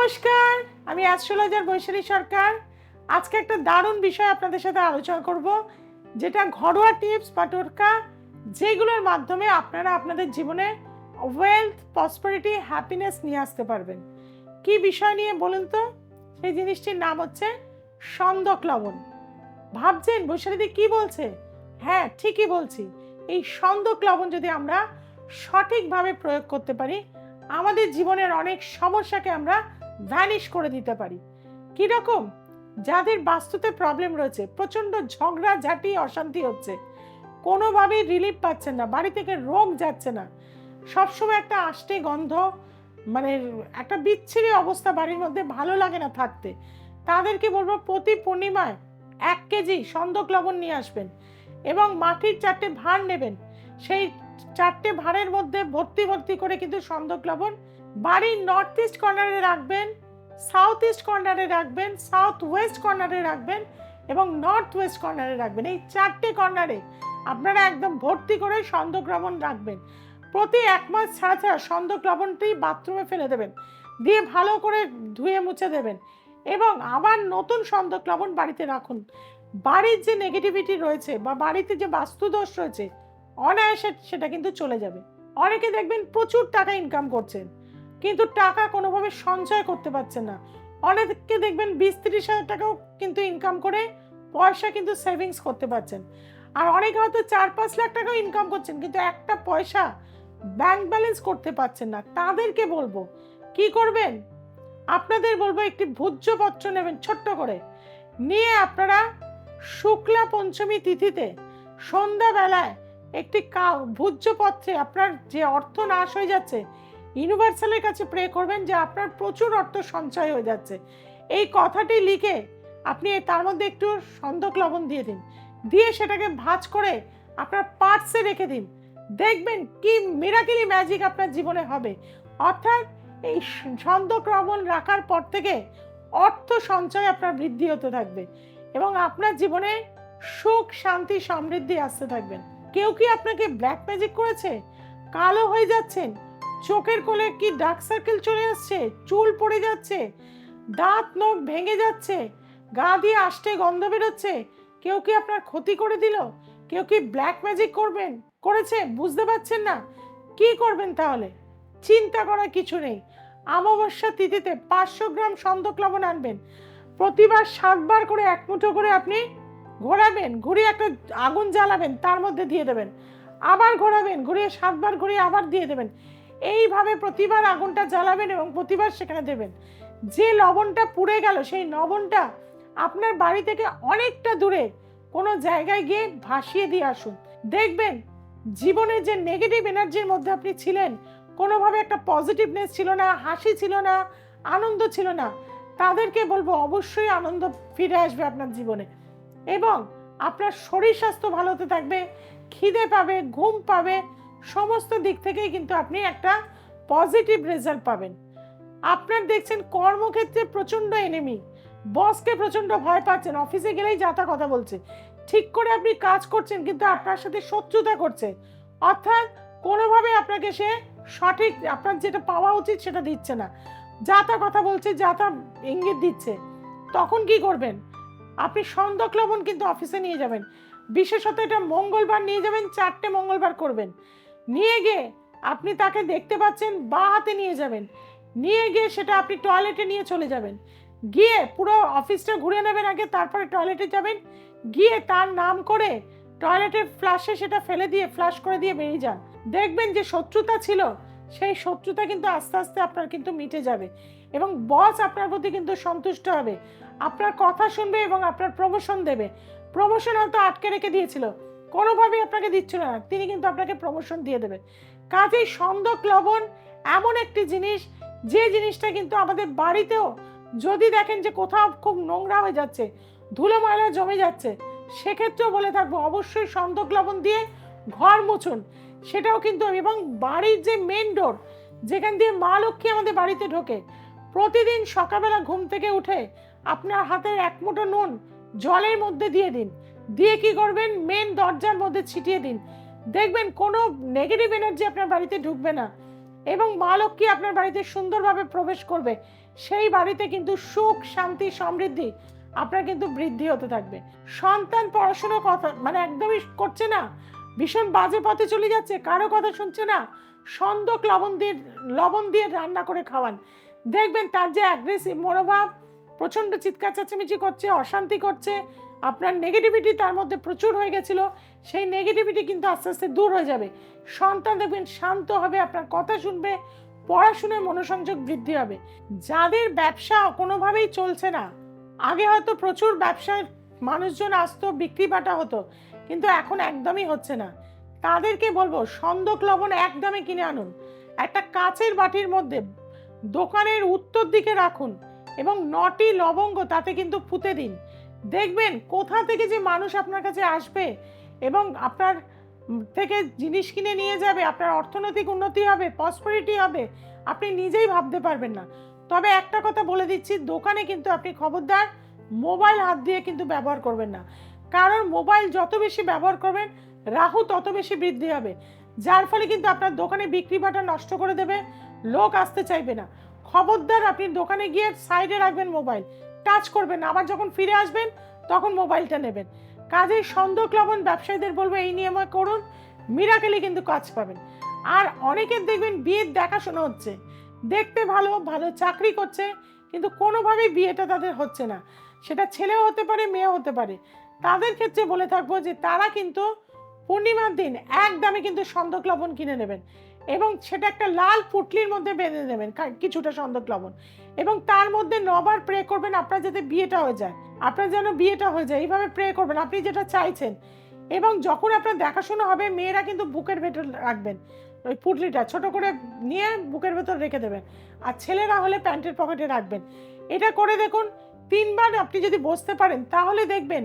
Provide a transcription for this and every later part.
নমস্কার, আমি অ্যাস্ট্রোলজার বৈশালী সরকার। আজকে একটা দারুণ বিষয় আপনাদের সাথে আলোচনা করব, যেটা ঘরোয়া টিপস বা টোটকা, যেগুলোর মাধ্যমে আপনারা আপনাদের জীবনে ওয়েলথ প্রসপারিটি হ্যাপিনেস নিয়ে আসতে পারবেন। কি বিষয় নিয়ে বলুন তো? সেই জিনিসটির নাম হচ্ছে সন্দক লবণ। ভাবছেন বৈশালীদি কি বলছে? হ্যাঁ ঠিকই বলছি। এই সন্দক লবণ যদি আমরা সঠিকভাবে প্রয়োগ করতে পারি, আমাদের জীবনের অনেক সমস্যাকে আমরা ভ্যানিশ করে দিতে পারি। কীরকম যাদের বাস্তুতে প্রবলেম রয়েছে, প্রচণ্ড ঝগড়া, ঝাঁটি, অশান্তি হচ্ছে। কোনোভাবেই রিলিফ পাচ্ছেন না, বাড়ি থেকে রোগ যাচ্ছে না। সবসময় একটা আষ্টে গন্ধ মানে একটা বিচ্ছিরি অবস্থা বাড়ির মধ্যে ভালো লাগে না থাকতে। তাদেরকে বলব, প্রতি পূর্ণিমায় এক কেজি সন্দক লবণ নিয়ে আসবেন এবং মাটির চারটে ভাঁড় নেবেন। সেই চারটে ভাঁড়ের মধ্যে ভর্তি ভর্তি করে কিন্তু সন্দক লবণ বাড়ির নর্থ ইস্ট কর্নারে রাখবেন সাউথ ইস্ট কর্নারে রাখবেন সাউথ ওয়েস্ট কর্নারে রাখবেন এবং নর্থ ওয়েস্ট কর্নারে রাখবেন। এই চারটে কর্নারে আপনারা একদম ভর্তি করে সন্দক লবণ রাখবেন। প্রতি এক মাস ছাড়া ছাড়া সন্দক বাথরুমে ফেলে দেবেন, দিয়ে ভালো করে ধুয়ে মুছে দেবেন এবং আবার নতুন সন্দক বাড়িতে রাখুন। বাড়ির যে নেগেটিভিটি রয়েছে বা বাড়িতে যে বাস্তুদোষ রয়েছে, অনায়াসে সেটা কিন্তু চলে যাবে। অনেকে দেখবেন প্রচুর টাকা ইনকাম করছেন। কিন্তু টাকা কোনোভাবে সঞ্চয় করতে পারছেন না। অনেকে দেখবেন বিশ তিরিশ হাজার টাকাও কিন্তু ইনকাম করে পয়সা কিন্তু সেভিংস করতে পারছেন। আর অনেকে হয়তো চার পাঁচ লাখ টাকাও ইনকাম করছেন, কিন্তু একটা পয়সা ব্যাংক ব্যালেন্স করতে পারছেন না। তাদেরকে বলব, কি করবেন? আপনাদের বলব একটি ভোজ্যপত্র নেবেন ছোট্ট করে। নিয়ে আপনারা শুক্লা পঞ্চমী তিথিতে সন্ধ্যাবেলায় একটি ভোজ্যপত্রে আপনার যে অর্থ নাশ হয়ে যাচ্ছে ইউনিভার্সালের কাছে প্রে করবেন যে আপনার প্রচুর অর্থ সঞ্চয় হয়ে যাচ্ছে। এই কথাটি লিখে আপনি তার মধ্যে একটু সন্দক লবণ দিয়ে দিন। দিয়ে সেটাকে ভাঁজ করে আপনার পার্সে রেখে দিন। দেখবেন কি মিরাকেলি ম্যাজিক আপনার জীবনে হবে। অর্থাৎ এই সন্দক লবণ রাখার পর থেকে অর্থ সঞ্চয় আপনার বৃদ্ধি হতে থাকবে এবং আপনার জীবনে সুখ, শান্তি, সমৃদ্ধি আসতে থাকবেন কেউ কি আপনাকে ব্ল্যাক ম্যাজিক করেছে? কালো হয়ে যাচ্ছেন? চোখের কোলে কি ডার্ক সার্কেল চলে আসছে? চুল পড়ে যাচ্ছে। দাঁত, নখ ভেঙে যাচ্ছে। গা দিয়ে আষ্টে গন্ধ বেরোচ্ছে। কেউ কি আপনার ক্ষতি করে দিল? কেউ কি ব্ল্যাক ম্যাজিক করবেন? করেছে? বুঝতে পারছেন না। কি করবেন তাহলে? চিন্তা করার কিছু নেই। অমাবস্যা তিথিতে পাঁচশো গ্রাম সন্দক লবণ আনবেন। প্রতিবার সাতবার করে এক মুঠো করে আপনি ঘোরাবেন, ঘুরিয়ে একটা আগুন জ্বালাবেন, তার মধ্যে দিয়ে দেবেন। আবার ঘোরাবেন, ঘুরিয়ে সাতবার, ঘুরিয়ে আবার দিয়ে দেবেন। এইভাবে প্রতিবার আগুনটা জ্বালাবেন এবং প্রতিবার সেখানে দেবেন। যে লবণটা পুড়ে গেল, সেই লবণটা আপনার বাড়ি থেকে অনেকটা দূরে কোনো জায়গায় গিয়ে ভাসিয়ে দিয়ে আসুন। দেখবেন জীবনের যে নেগেটিভ এনার্জির মধ্যে আপনি ছিলেন, কোনোভাবে একটা পজিটিভনেস ছিল না, হাসি ছিল না, আনন্দ ছিল না, তাদেরকে বলব অবশ্যই আনন্দ ফিরে আসবে আপনার জীবনে। এবং আপনার শরীর স্বাস্থ্য ভালো হতে থাকবে, খিদে পাবে, ঘুম পাবে সমস্ত দিক থেকেই কিন্তু আপনি একটা পজিটিভ রেজাল্ট পাবেন। আপনার দেখছেন কর্মক্ষেত্রে প্রচণ্ড এনিমি বসকে প্রচণ্ড ভয় পাচ্ছেন অফিসে গেলেই যাতা কথা বলছে। ঠিক করে আপনি কাজ করছেন কিন্তু আপনার সাথে শত্রুতা করছে। অর্থাৎ কোনোভাবে আপনাকে সে সঠিক, আপনার যেটা পাওয়া উচিত সেটা দিচ্ছে না। যা তা কথা বলছে, যা তা ইঙ্গিত দিচ্ছে, তখন কি করবেন? আপনি সন্দক লবণ কিন্তু অফিসে নিয়ে যাবেন। বিশেষত এটা মঙ্গলবার নিয়ে যাবেন, চারটে মঙ্গলবার করবেন। নিয়ে গিয়ে আপনি তাকে দেখতে পাচ্ছেন, বা হাতে নিয়ে যাবেন। নিয়ে গিয়ে সেটা আপনি টয়লেটে নিয়ে চলে যাবেন। গিয়ে পুরো অফিসটা ঘুরে নেবেন আগে, তারপরে টয়লেটে যাবেন। গিয়ে তার নাম করে টয়লেটের ফ্লাশে সেটা ফেলে দিয়ে ফ্লাশ করে দিয়ে বেরিয়ে যান। দেখবেন যে শত্রুতা ছিল, সেই শত্রুতা কিন্তু আস্তে আস্তে আপনার কিন্তু মিটে যাবে এবং বস আপনার প্রতি কিন্তু সন্তুষ্ট হবে। আপনার কথা শুনবে এবং আপনার প্রমোশন দেবে। প্রমোশন হয়তো আটকে রেখে দিয়েছিল। কোনোভাবেই আপনাকে দিচ্ছিল না। তিনি কিন্তু আপনাকে প্রমোশন দিয়ে দেবেন কাজেই সন্দক লবণ এমন একটি জিনিস, যে জিনিসটা কিন্তু আমাদের বাড়িতেও যদি দেখেন যে কোথাও খুব নোংরা হয়ে যাচ্ছে ধুলো ময়লা জমে যাচ্ছে, সেক্ষেত্রেও বলে থাকব, অবশ্যই সন্দক লবণ দিয়ে ঘর মুছুন। সেটাও কিন্তু এবং বাড়ির যে মেন ডোর যেখান দিয়ে মা লক্ষ্মী আমাদের বাড়িতে ঢোকে, প্রতিদিন সকালবেলা ঘুম থেকে উঠে আপনার হাতের এক মুঠো নুন জলের মধ্যে দিয়ে দিন। দিয়ে কি করবেন? মেন দরজার মধ্যে ছিটিয়ে দিন। দেখবেন কোনো নেগেটিভ এনার্জি আপনার বাড়িতে ঢুকবে না এবং মা লক্ষ্মী আপনার বাড়িতে সুন্দরভাবে প্রবেশ করবে। সেই বাড়িতে কিন্তু সুখ, শান্তি, সমৃদ্ধি আপনার কিন্তু বৃদ্ধি হতে থাকবে। সন্তান পড়াশোনা কথা মানে একদমই করছে না। ভীষণ বাজে পথে চলে যাচ্ছে, কারও কথা শুনছে না। সন্দক লবণ দিয়ে লবণ দিয়ে রান্না করে খাওয়ান। দেখবেন তার যে অ্যাগ্রেসিভ মনোভাব, প্রচণ্ড চিৎকার, চেঁচামেচি করছে, অশান্তি করছে আপনার নেগেটিভিটি তার মধ্যে প্রচুর হয়ে গেছিল, সেই নেগেটিভিটি কিন্তু আস্তে আস্তে দূর হয়ে যাবে। সন্তান দেখবেন শান্ত হবে, আপনার কথা শুনবে পড়াশোনায় মনোসংযোগ বৃদ্ধি হবে। যাদের ব্যবসা কোনোভাবেই চলছে না, আগে হয়তো প্রচুর ব্যবসায় মানুষজন আসতো বিক্রি বাটা হতো, কিন্তু এখন একদমই হচ্ছে না। তাদেরকে বলব, সন্দক লবণ একদমই কিনে আনুন। একটা কাচের বাটির মধ্যে দোকানের উত্তর দিকে রাখুন এবং নটি লবঙ্গ তাতে কিন্তু পুঁতে দিন। দেখবেন কোথা থেকে যে মানুষ আপনার কাছে আসবে এবং আপনার থেকে জিনিস কিনে নিয়ে যাবে, আপনার অর্থনৈতিক উন্নতি হবে পসপারিটি হবে, আপনি নিজেই ভাবতে পারবেন না। তবে একটা কথা বলে দিচ্ছি, দোকানে কিন্তু আপনি খবরদার, মোবাইল হাত দিয়ে কিন্তু ব্যবহার করবেন না। কারণ মোবাইল যত বেশি ব্যবহার করবেন, রাহু তত বেশি বৃদ্ধি হবে। যার ফলে কিন্তু আপনার দোকানে বিক্রি বাটা নষ্ট করে দেবে, লোক আসতে চাইবে না। খবরদার আপনি দোকানে গিয়ে সাইডে রাখবেন মোবাইল। টাচ করবেন না। আবার যখন ফিরে আসবেন, তখন মোবাইলটা নেবেন। কাজেই সন্দক লবণ ব্যবসায়ীদের বলব, এই নিয়মে করুন। মিরাকেলে কিন্তু কাজ পাবেন। আর অনেকের দেখবেন বিয়ের দেখাশোনা হচ্ছে। দেখতে ভালো ভালো চাকরি করছে, কিন্তু কোনোভাবেই বিয়েটা তাদের হচ্ছে না। সেটা ছেলেও হতে পারে, মেয়েও হতে পারে। তাদের ক্ষেত্রে বলে থাকব যে, তারা কিন্তু পূর্ণিমার দিন এক দামে কিন্তু সন্দক লবণ কিনে নেবেন এবং সেটা একটা লাল পুটলির মধ্যে বেঁধে নেবেন কিছুটা সন্দক লবণ। এবং তার মধ্যে নবার প্রে করবেন, আপনার যাতে বিয়েটা হয়ে যায়। আপনার যেন বিয়েটা হয়ে যায়, এইভাবে প্রে করবেন, আপনি যেটা চাইছেন। এবং যখন আপনার দেখাশোনা হবে, মেয়েরা কিন্তু বুকের ভেতর রাখবেন। ওই পুটলিটা ছোট করে নিয়ে বুকের ভেতর রেখে দেবেন। আর ছেলেরা হলে প্যান্টের পকেটে রাখবেন। এটা করে দেখুন, তিনবার আপনি যদি বসতে পারেন, তাহলে দেখবেন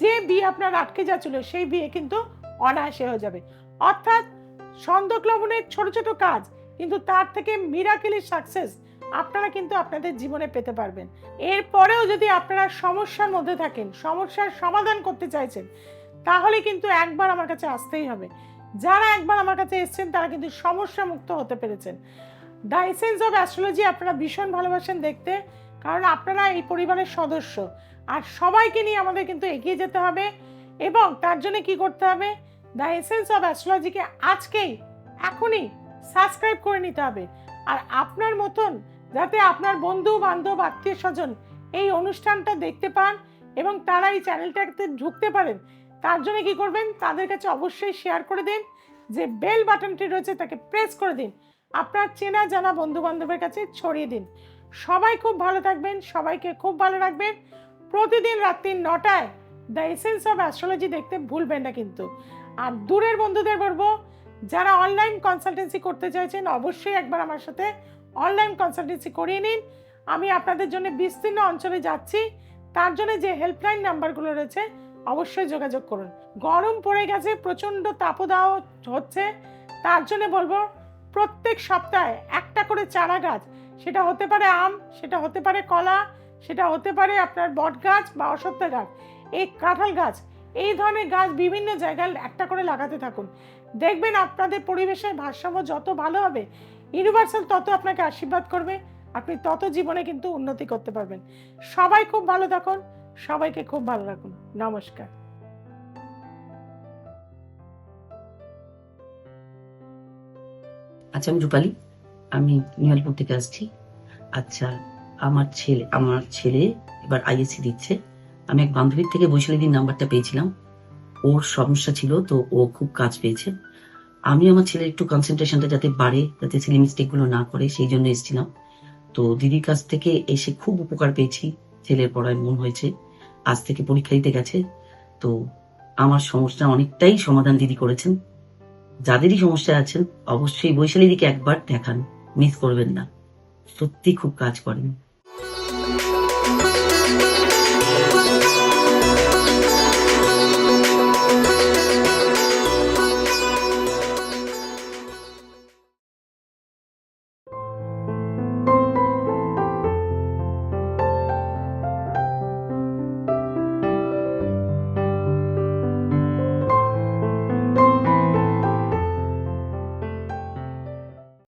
যে বিয়ে আপনার আটকে যাচ্ছিল, সেই বিয়ে কিন্তু অনায়াসে হয়ে যাবে। অর্থাৎ সন্দক লবণের ছোট ছোট কাজ, কিন্তু তার থেকে মিরাকেলি সাকসেস আপনারা কিন্তু আপনাদের জীবনে পেতে পারবেন। এরপরেও যদি আপনারা সমস্যার মধ্যে থাকেন, সমস্যার সমাধান করতে চাইছেন, তাহলে কিন্তু একবার আমার কাছে আসতেই হবে। যারা একবার আমার কাছে এসছেন, তারা কিন্তু সমস্যা মুক্ত হতে পেরেছেন। দ্য এসেন্স অফ অ্যাস্ট্রোলজি আপনারা ভীষণ ভালোবাসেন দেখতে, কারণ আপনারা এই পরিবারের সদস্য। আর সবাইকে নিয়ে আমাদের কিন্তু এগিয়ে যেতে হবে এবং তার জন্য কি করতে হবে? দ্য এসেন্স অফ অ্যাস্ট্রোলজিকে আজকেই এখনই সাবস্ক্রাইব করে নিতে হবে। আর আপনার মতন যাতে আপনার বন্ধু, বান্ধব, আত্মীয় স্বজন এই অনুষ্ঠানটা দেখতে পান এবং তারা এই চ্যানেলটাতে ঢুকতে পারেন। তার জন্য কি করবেন? তাদের কাছে অবশ্যই শেয়ার করে দিন। যে বেল বাটনটি রয়েছে তাকে প্রেস করে দিন। আপনার চেনা জানা বন্ধু বান্ধবের কাছে ছড়িয়ে দিন। সবাই খুব ভালো থাকবেন, সবাইকে খুব ভালো রাখবেন। প্রতিদিন রাত্রি নটায় দ্য এসেন্স অফ অ্যাস্ট্রোলজি দেখতে ভুলবেন না কিন্তু। আর দূরের বন্ধুদের বলব, যারা অনলাইন কনসালটেন্সি করতে চাইছেন, অবশ্যই একবার আমার সাথে অনলাইন কনসালটেন্সি করিয়ে নিন। আমি আপনাদের জন্য বিস্তীর্ণ অঞ্চলে যাচ্ছি। তার জন্য যে হেল্পলাইন নাম্বারগুলো রয়েছে, অবশ্যই যোগাযোগ করুন। গরম পড়ে গেছে, প্রচণ্ড তাপদাহ হচ্ছে। তার জন্য বলব, প্রত্যেক সপ্তাহে একটা করে চারা গাছ, সেটা হতে পারে আম, সেটা হতে পারে কলা, সেটা হতে পারে আপনার বট গাছ বা অসত্য গাছ, এই কাঁঠাল গাছ, এই ধরনের গাছ বিভিন্ন জায়গায় একটা করে লাগাতে থাকুন। দেখবেন আপনাদের পরিবেশের ভারসাম্য যত ভালো হবে ইউনিভার্সাল তত আপনাকে আশীর্বাদ করবে, আপনি তত জীবনে কিন্তু উন্নতি করতে পারবেন। সবাই খুব ভালো থাকুন, সবাইকে খুব ভালো রাখুন। নমস্কার। আচ্ছা আমি রূপালী, আমি নিহালপুর থেকে আসছি। আচ্ছা আমার ছেলে আমার ছেলে এবার আইএসসি দিচ্ছে। আমি এক বান্ধবীর থেকে বৈশালীদির নাম্বারটা পেয়েছিলাম। ওর সমস্যা ছিল, তো ও খুব কাজ পেয়েছে। আমি আমার ছেলের একটু কনসেন্ট্রেশনটা যাতে বাড়ে, যাতে ছেলে মিস্টেকগুলো না করে, সেই জন্য এসেছিলাম। তো দিদির কাছ থেকে এসে খুব উপকার পেয়েছি, ছেলের পড়ায় মন হয়েছে, আজ থেকে পরীক্ষা দিতে গেছে। তো আমার সমস্যা অনেকটাই সমাধান দিদি করেছেন। যাদেরই সমস্যা আছেন, অবশ্যই বৈশালী দিকে একবার দেখান মিস করবেন না। সত্যি খুব কাজ করেন।